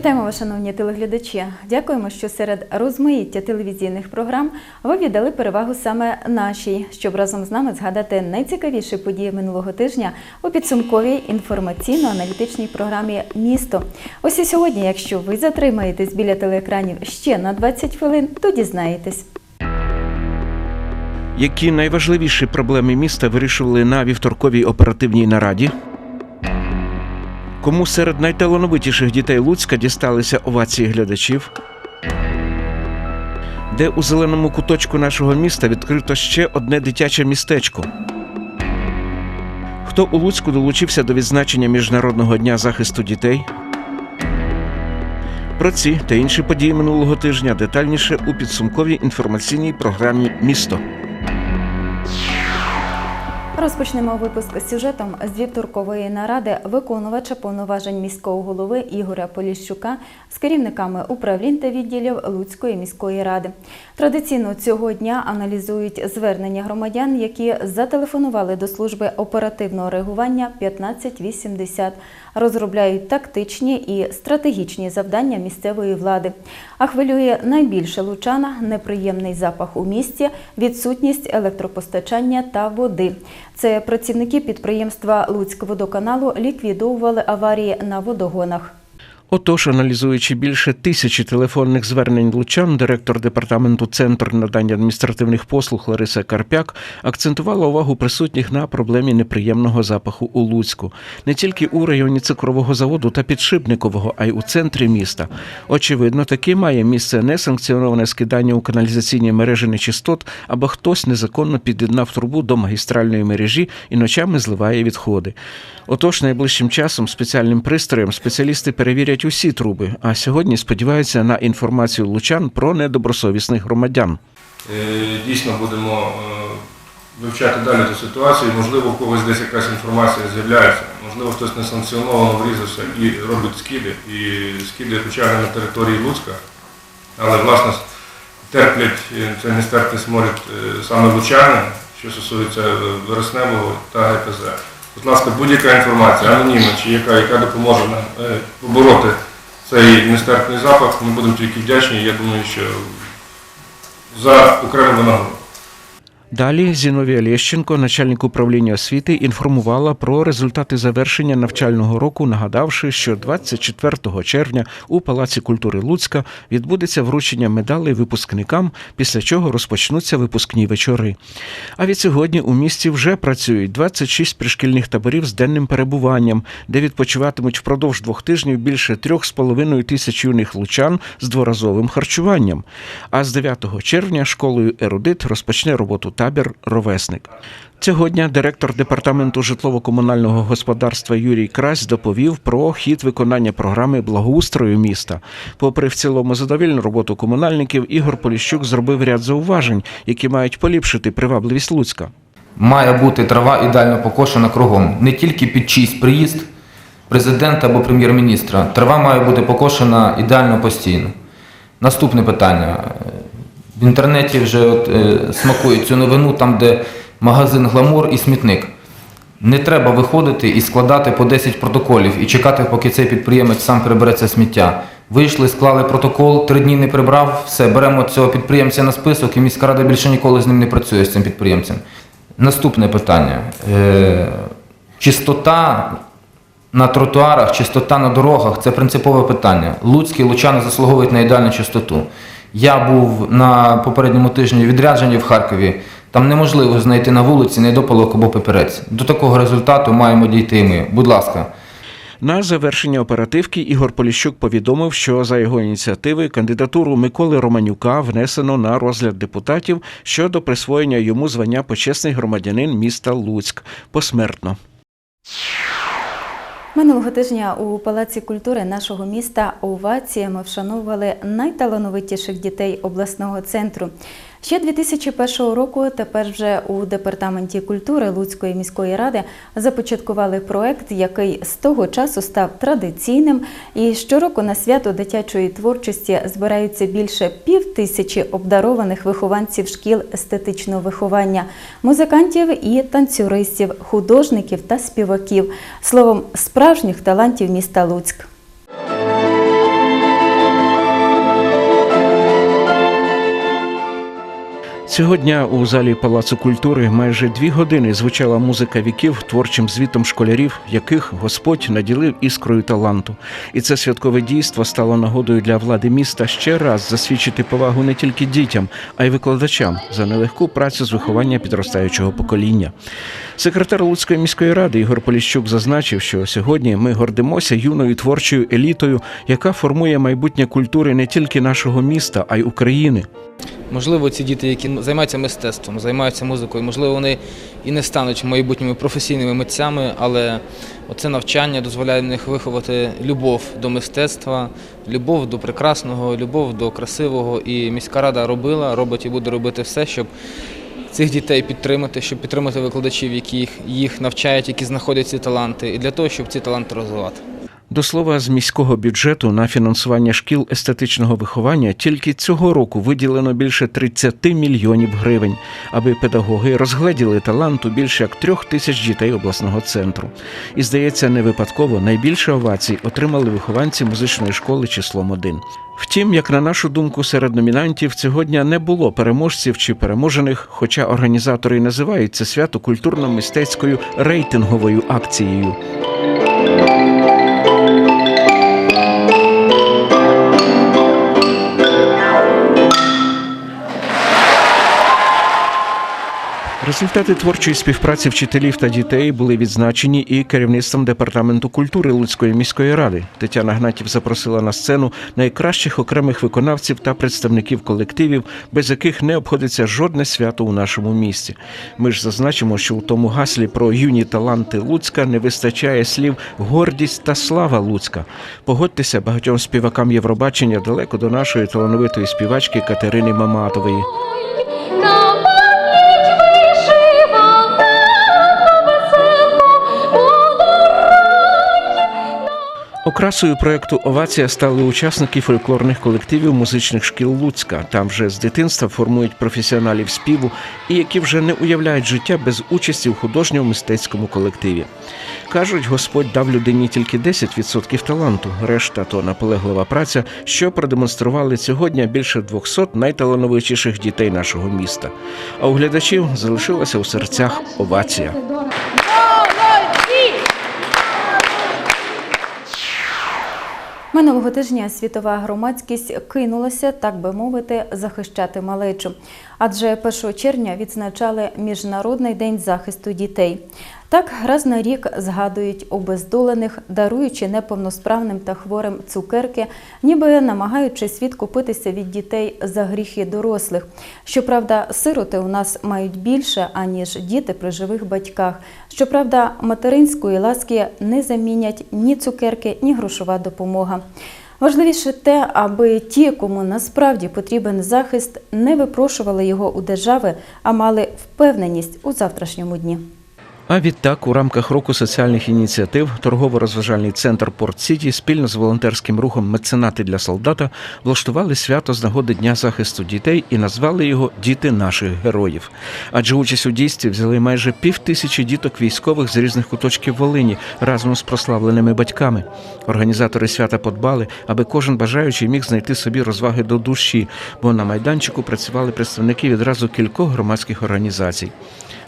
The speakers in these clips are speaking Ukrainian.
Вітаємо вас, шановні телеглядачі. Дякуємо, що серед розмаїття телевізійних програм ви віддали перевагу саме нашій, щоб разом з нами згадати найцікавіші події минулого тижня у підсумковій інформаційно-аналітичній програмі Місто. Ось і сьогодні, якщо ви затримаєтесь біля телеекранів ще на 20 хвилин, то дізнаєтесь. Які найважливіші проблеми міста вирішували на вівторковій оперативній нараді? Кому серед найталановитіших дітей Луцька дісталися овації глядачів? Де у зеленому куточку нашого міста відкрито ще одне дитяче містечко? Хто у Луцьку долучився до відзначення Міжнародного дня захисту дітей? Про ці та інші події минулого тижня детальніше у підсумковій інформаційній програмі Місто. Розпочнемо випуск з сюжетом з вівторкової наради виконувача повноважень міського голови Ігоря Поліщука з керівниками управлінь та відділів Луцької міської ради. Традиційно цього дня аналізують звернення громадян, які зателефонували до служби оперативного реагування 1580, розробляють тактичні і стратегічні завдання місцевої влади. А хвилює найбільше лучана неприємний запах у місті, відсутність електропостачання та води. Це працівники підприємства Луцькводоканалу ліквідовували аварії на водогонах. Отож, аналізуючи більше тисячі телефонних звернень лучан, директор департаменту Центр надання адміністративних послуг Лариса Карпяк акцентувала увагу присутніх на проблемі неприємного запаху у Луцьку не тільки у районі цукрового заводу та підшипникового, а й у центрі міста. Очевидно, таки має місце несанкціоноване скидання у каналізаційні мережі нечистот, або хтось незаконно під'єднав трубу до магістральної мережі і ночами зливає відходи. Отож, найближчим часом спеціальним пристроєм спеціалісти перевірять усі труби, а сьогодні сподіваються на інформацію лучан про недобросовісних громадян. Е, Дійсно будемо е, вивчати далі ту ситуацію. Можливо, у когось десь якась інформація з'являється, можливо, хтось несанкціоновано врізався і робить скиди, і скиди хоча на території Луцька, але власне терплять е, це нестерпний сморід саме лучани, що стосується Вересневого та ГПЗ. Будь ласка, будь-яка інформація, анонімна чи яка, яка допоможе нам е, побороти цей нестерпний запах, ми будемо тільки вдячні. Я думаю, що за окрему винагороду. Далі Зіновія Лєщенко, начальник управління освіти, інформувала про результати завершення навчального року, нагадавши, що 24 червня у Палаці культури Луцька відбудеться вручення медалей випускникам, після чого розпочнуться випускні вечори. А від сьогодні у місті вже працюють 26 пришкільних таборів з денним перебуванням, де відпочиватимуть впродовж двох тижнів більше трьох з половиною тисяч юних лучан з дворазовим харчуванням. А з 9 червня школою Ерудит розпочне роботу табір Ровесник. Цього дня директор департаменту житлово-комунального господарства Юрій Крась доповів про хід виконання програми благоустрою міста. Попри в цілому задовільну роботу комунальників, Ігор Поліщук зробив ряд зауважень, які мають поліпшити привабливість Луцька. Має бути трава ідеально покошена кругом, не тільки під чийсь приїзд президента або прем'єр-міністра. Трава має бути покошена ідеально постійно. Наступне питання. В інтернеті вже от, е, смакують цю новину, там, де магазин Гламур і смітник. Не треба виходити і складати по 10 протоколів і чекати, поки цей підприємець сам прибере це сміття. Вийшли, склали протокол, три дні не прибрав, все, беремо цього підприємця на список, і міська рада більше ніколи з ним не працює з цим підприємцем. Наступне питання. Е, чистота на тротуарах, чистота на дорогах це принципове питання. Луцькі лучани заслуговують на ідеальну чистоту. Я був на попередньому тижні відрядженні в Харкові. Там неможливо знайти на вулиці недопалок або пеперець. До такого результату маємо дійти ми. Будь ласка. На завершення оперативки Ігор Поліщук повідомив, що за його ініціативи кандидатуру Миколи Романюка внесено на розгляд депутатів щодо присвоєння йому звання почесний громадянин міста Луцьк посмертно. Минулого тижня у Палаці культури нашого міста Овація ми вшановували найталановитіших дітей обласного центру. Ще 2001 року тепер вже у департаменті культури Луцької міської ради започаткували проект, який з того часу став традиційним. І щороку на свято дитячої творчості збираються більше пів тисячі обдарованих вихованців шкіл естетичного виховання, музикантів і танцюристів, художників та співаків. Словом, справжніх талантів міста Луцьк. Цього дня у залі Палацу культури майже дві години звучала музика віків творчим звітом школярів, яких Господь наділив іскрою таланту. І це святкове дійство стало нагодою для влади міста ще раз засвідчити повагу не тільки дітям, а й викладачам за нелегку працю з виховання підростаючого покоління. Секретар Луцької міської ради Ігор Поліщук зазначив, що сьогодні ми гордимося юною творчою елітою, яка формує майбутнє культури не тільки нашого міста, а й України. Можливо, ці діти, які займаються мистецтвом, займаються музикою, можливо, вони і не стануть майбутніми професійними митцями, але оце навчання дозволяє в них виховати любов до мистецтва, любов до прекрасного, любов до красивого. І міська рада робила, робить і буде робити все, щоб цих дітей підтримати, щоб підтримати викладачів, які їх, навчають, які знаходять ці таланти, і для того, щоб ці таланти розвивати. До слова, з міського бюджету на фінансування шкіл естетичного виховання тільки цього року виділено більше 30 мільйонів гривень, аби педагоги розгледіли талант у більше як трьох тисяч дітей обласного центру. І здається, не випадково найбільше овацій отримали вихованці музичної школи числом 1. Втім, як на нашу думку, серед номінантів цього дня не було переможців чи переможених, хоча організатори й називають це свято культурно-мистецькою рейтинговою акцією. Результати творчої співпраці вчителів та дітей були відзначені і керівництвом департаменту культури Луцької міської ради. Тетяна Гнатів запросила на сцену найкращих окремих виконавців та представників колективів, без яких не обходиться жодне свято у нашому місті. Ми ж зазначимо, що у тому гаслі про юні таланти Луцька не вистачає слів гордість та слава Луцька. Погодьтеся, багатьом співакам Євробачення далеко до нашої талановитої співачки Катерини Маматової. Окрасою проекту Овація стали учасники фольклорних колективів музичних шкіл Луцька. Там вже з дитинства формують професіоналів співу і які вже не уявляють життя без участі в художньому мистецькому колективі. Кажуть, Господь дав людині тільки 10% таланту, решта то наполеглива праця, що продемонстрували сьогодні більше 200 найталановитіших дітей нашого міста. А у глядачів залишилася у серцях овація. Минулого тижня світова громадськість кинулася, так би мовити, захищати малечу. Адже 1 червня відзначали Міжнародний день захисту дітей. Так, раз на рік згадують обездолених, даруючи неповносправним та хворим цукерки, ніби намагаючись відкупитися від дітей за гріхи дорослих. Щоправда, сироти у нас мають більше, аніж діти при живих батьках. Щоправда, материнської ласки не замінять ні цукерки, ні грошова допомога. Важливіше те, аби ті, кому насправді потрібен захист, не випрошували його у держави, а мали впевненість у завтрашньому дні. А відтак, у рамках року соціальних ініціатив, торгово-розважальний центр Порт Сіті спільно з волонтерським рухом Меценати для солдата влаштували свято з нагоди Дня захисту дітей і назвали його Діти наших героїв. Адже участь у дійстві взяли майже пів тисячі діток військових з різних куточків Волині разом з прославленими батьками. Організатори свята подбали, аби кожен бажаючий міг знайти собі розваги до душі, бо на майданчику працювали представники відразу кількох громадських організацій.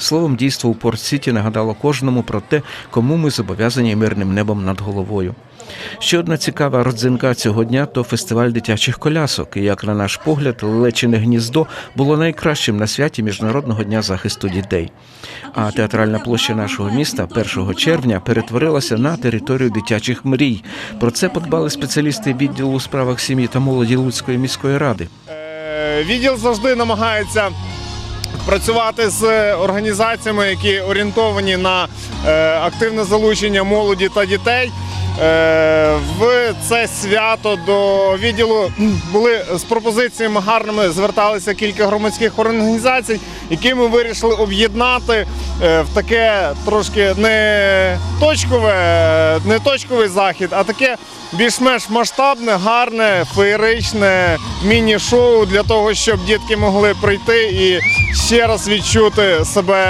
Словом, дійство у Порт-Сіті нагадало кожному про те, кому ми зобов'язані мирним небом над головою. Ще одна цікава родзинка цього дня то фестиваль дитячих колясок. І як на наш погляд, Лелечине гніздо було найкращим на святі Міжнародного дня захисту дітей. А театральна площа нашого міста 1 червня перетворилася на територію дитячих мрій. Про це подбали спеціалісти відділу у справах сім'ї та молоді Луцької міської ради. Відділ завжди намагається працювати з організаціями, які орієнтовані на е, активне залучення молоді та дітей. Е, В це свято до відділу були з пропозиціями гарними зверталися кілька громадських організацій, які ми вирішили об'єднати в таке трошки не точкове, не точковий захід, а таке більш-менш масштабне, гарне, феєричне міні-шоу для того, щоб дітки могли прийти і ще раз відчути себе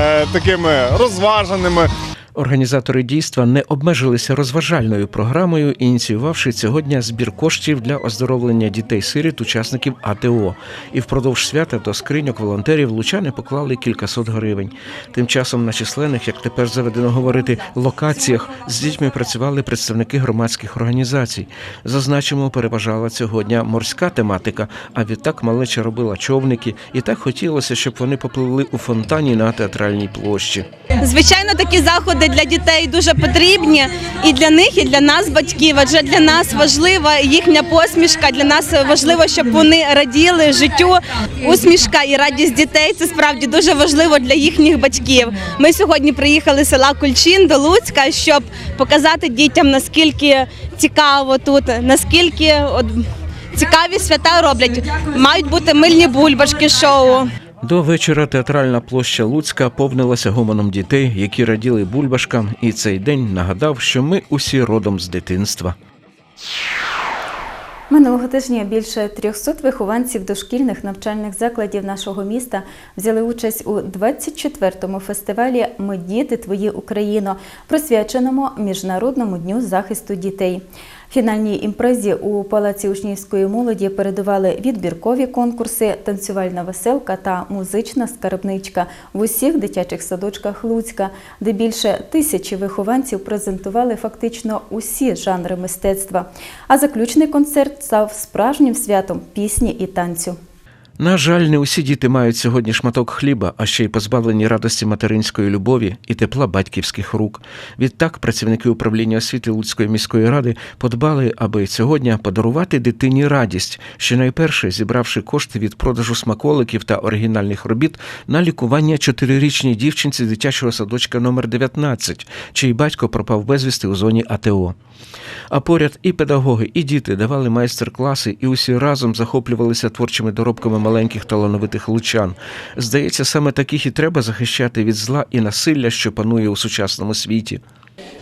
е, такими розваженими. Організатори дійства не обмежилися розважальною програмою, ініціювавши цього дня збір коштів для оздоровлення дітей-сиріт, учасників АТО. І впродовж свята до скриньок волонтерів лучани поклали кількасот гривень. Тим часом на численних, як тепер заведено говорити, локаціях з дітьми працювали представники громадських організацій. Зазначимо, переважала цього дня морська тематика, а відтак малеча робила човники, і так хотілося, щоб вони попливли у фонтані на театральній площі. Звичайно, такі заходи для дітей дуже потрібні і для них, і для нас, батьків. Адже для нас важлива їхня посмішка. Для нас важливо, щоб вони раділи життю. Усмішка і радість дітей це справді дуже важливо для їхніх батьків. Ми сьогодні приїхали з села Кульчин до Луцька, щоб показати дітям наскільки цікаво тут, наскільки цікаві свята роблять. Мають бути мильні бульбашки шоу. До вечора театральна площа Луцька повнилася гомоном дітей, які раділи бульбашкам, і цей день нагадав, що ми усі родом з дитинства. Минулого тижня більше 300 вихованців дошкільних навчальних закладів нашого міста взяли участь у 24-му фестивалі Ми діти твої Україно, присвяченому Міжнародному дню захисту дітей. Фінальній імпрезі у Палаці учнівської молоді передували відбіркові конкурси, танцювальна веселка та музична скарбничка в усіх дитячих садочках Луцька, де більше тисячі вихованців презентували фактично усі жанри мистецтва. А заключний концерт став справжнім святом пісні і танцю. На жаль, не усі діти мають сьогодні шматок хліба, а ще й позбавлені радості материнської любові і тепла батьківських рук. Відтак працівники управління освіти Луцької міської ради подбали, аби сьогодні подарувати дитині радість, що найперше зібравши кошти від продажу смаколиків та оригінальних робіт на лікування чотирирічній дівчинці дитячого садочка номер 19, чий батько пропав безвісти у зоні АТО. А поряд і педагоги, і діти давали майстер-класи, і усі разом захоплювалися творчими доробками маленьких талановитих лучан. Здається, саме таких і треба захищати від зла і насилля, що панує у сучасному світі.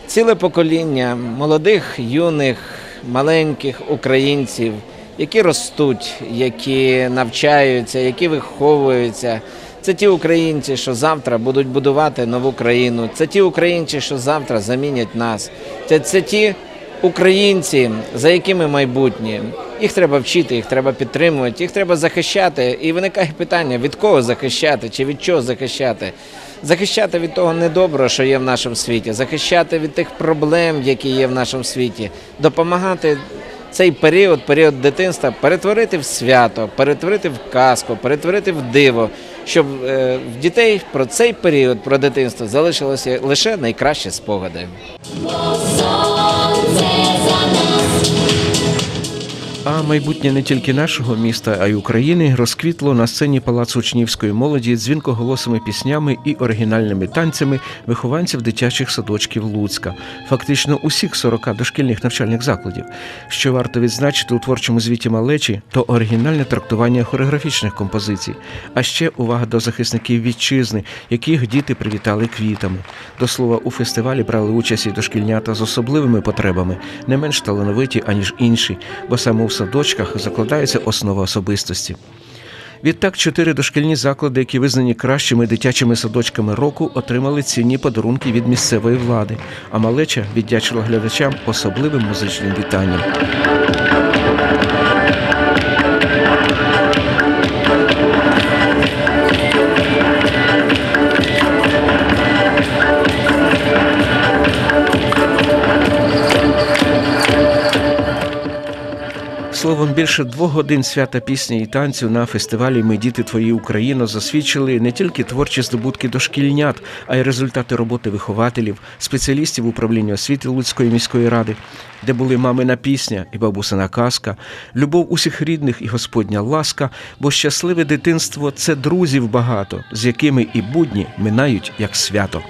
ціле покоління молодих, юних, маленьких українців, які ростуть, які навчаються, які виховуються. Це ті українці, що завтра будуть будувати нову країну. Це ті українці, що завтра замінять нас. Це, це ті українці, за якими майбутнє. Їх треба вчити, їх треба підтримувати, їх треба захищати. І виникає питання: від кого захищати чи від чого захищати? Захищати від того недоброго, що є в нашому світі, захищати від тих проблем, які є в нашому світі, допомагати цей період, період дитинства, перетворити в свято, перетворити в казку, перетворити в диво, щоб е, в дітей про цей період, про дитинство залишилося лише найкращі спогади. А майбутнє не тільки нашого міста, а й України розквітло на сцені палацу учнівської молоді дзвінкоголосими піснями і оригінальними танцями вихованців дитячих садочків Луцька, фактично усіх 40 дошкільних навчальних закладів. Що варто відзначити у творчому звіті малечі, то оригінальне трактування хореографічних композицій, а ще увага до захисників вітчизни, яких діти привітали квітами. До слова, у фестивалі брали участь і дошкільнята з особливими потребами, не менш талановиті, аніж інші, бо саме у садочках закладається основа особистості. Відтак, чотири дошкільні заклади, які визнані кращими дитячими садочками року, отримали цінні подарунки від місцевої влади, а малеча віддячила глядачам особливим музичним вітанням. Словом, більше двох годин свята пісні і танцю на фестивалі Ми діти твої Україно засвідчили не тільки творчі здобутки дошкільнят, а й результати роботи вихователів, спеціалістів управління освіти Луцької міської ради, де були мамина пісня і бабусина казка, любов усіх рідних і Господня ласка, бо щасливе дитинство це друзів багато, з якими і будні минають як свято.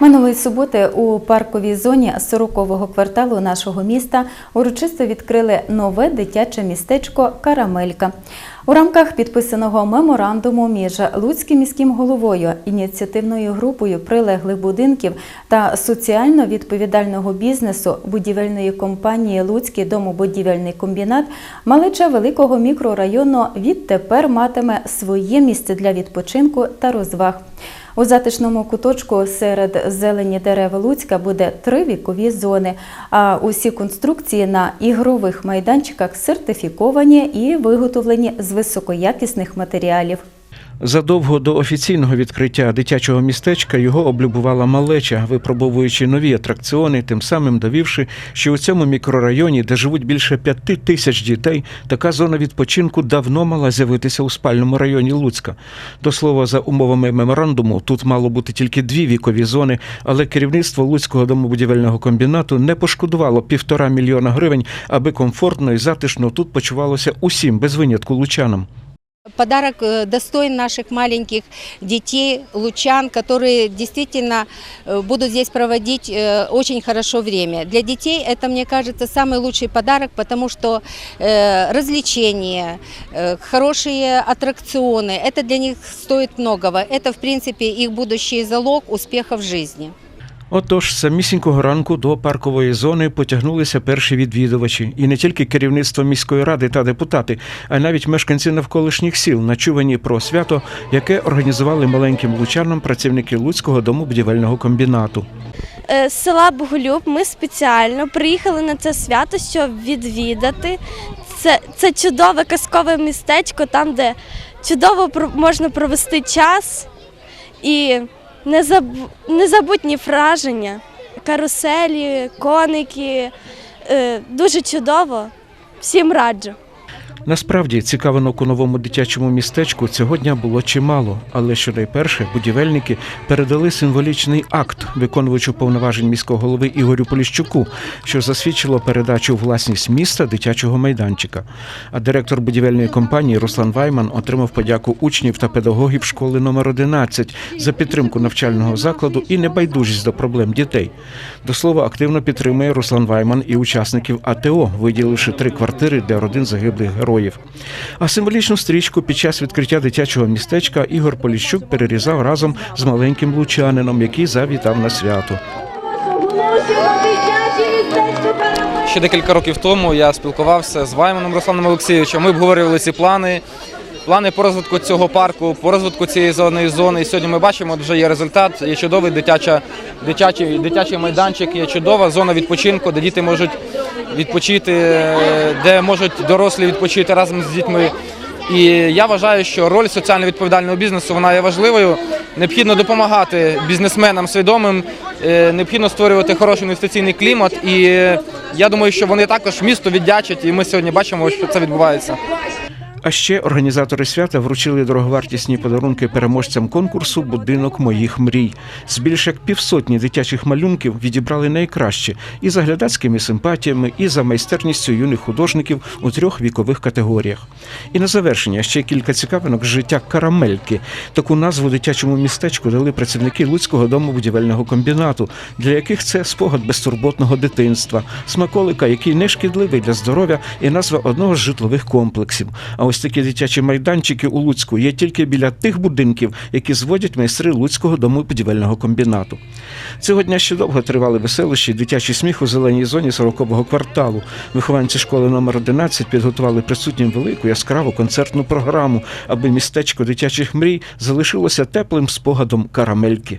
Минулої суботи у парковій зоні 40-го кварталу нашого міста урочисто відкрили нове дитяче містечко Карамелька. У рамках підписаного меморандуму між Луцьким міським головою, ініціативною групою прилеглих будинків та соціально відповідального бізнесу будівельної компанії Луцький домобудівельний комбінат малеча великого мікрорайону відтепер матиме своє місце для відпочинку та розваг. У затишному куточку серед зелені дерева Луцька буде три вікові зони, а усі конструкції на ігрових майданчиках сертифіковані і виготовлені з високоякісних матеріалів. Задовго до офіційного відкриття дитячого містечка його облюбувала малеча, випробовуючи нові атракціони, тим самим довівши, що у цьому мікрорайоні, де живуть більше п'яти тисяч дітей, така зона відпочинку давно мала з'явитися у спальному районі Луцька. До слова, за умовами меморандуму, тут мало бути тільки дві вікові зони, але керівництво Луцького домобудівельного комбінату не пошкодувало півтора мільйона гривень, аби комфортно і затишно тут почувалося усім без винятку лучанам. Подарок э, достоин наших маленьких детей, лучан, которые действительно э, будут здесь проводить э, очень хорошо время. Для детей это, мне кажется, самый лучший подарок, потому что э, развлечения, э, хорошие аттракционы, это для них стоит многого. Это, в принципе, их будущий залог успеха в жизни. Отож, самісінького ранку до паркової зони потягнулися перші відвідувачі, і не тільки керівництво міської ради та депутати, а й навіть мешканці навколишніх сіл, начувані про свято, яке організували маленьким лучанам працівники Луцького домобудівельного комбінату. Е, з села Боголюб ми спеціально приїхали на це свято, щоб відвідати. Це, це чудове казкове містечко, там, де чудово можна провести час і незабутні враження. Каруселі, коники. Е, Дуже чудово. Всім раджу. Насправді цікавинок у новому дитячому містечку цього дня було чимало, але що найперше будівельники передали символічний акт, виконувачу повноважень міського голови Ігорю Поліщуку, що засвідчило передачу власність міста дитячого майданчика. А директор будівельної компанії Руслан Вайман отримав подяку учнів та педагогів школи номер 11 за підтримку навчального закладу і небайдужість до проблем дітей. До слова, активно підтримує Руслан Вайман і учасників АТО, виділивши три квартири для родин загиблих героїв. А символічну стрічку під час відкриття дитячого містечка Ігор Поліщук перерізав разом з маленьким лучанином, який завітав на свято. Ще декілька років тому я спілкувався з Вайманом Русланом Олексійовичем. Ми обговорювали ці плани. Плани по розвитку цього парку, по розвитку цієї зони зони. І сьогодні ми бачимо, вже є результат. Є чудовий дитяча, дитячий, дитячий майданчик, є чудова зона відпочинку, де діти можуть відпочити, де можуть дорослі відпочити разом з дітьми. І я вважаю, що роль соціально відповідального бізнесу вона є важливою. Необхідно допомагати бізнесменам свідомим, е, необхідно створювати хороший інвестиційний клімат. І я думаю, що вони також місту віддячать, і ми сьогодні бачимо, що це відбувається. А ще організатори свята вручили дороговартісні подарунки переможцям конкурсу Будинок моїх мрій. З більш як півсотні дитячих малюнків відібрали найкраще і за глядацькими симпатіями, і за майстерністю юних художників у трьох вікових категоріях. І на завершення ще кілька цікавинок з життя карамельки. Таку назву дитячому містечку дали працівники Луцького дому будівельного комбінату, для яких це спогад безтурботного дитинства, смаколика, який не шкідливий для здоров'я, і назва одного з житлових комплексів. А ось такі дитячі майданчики у Луцьку є тільки біля тих будинків, які зводять майстри Луцького дому будівельного комбінату. Цього дня ще довго тривали веселощі, дитячий сміх у зеленій зоні 40-го кварталу. Вихованці школи номер 11 підготували присутнім велику яскраву концертну програму, аби містечко дитячих мрій залишилося теплим спогадом карамельки.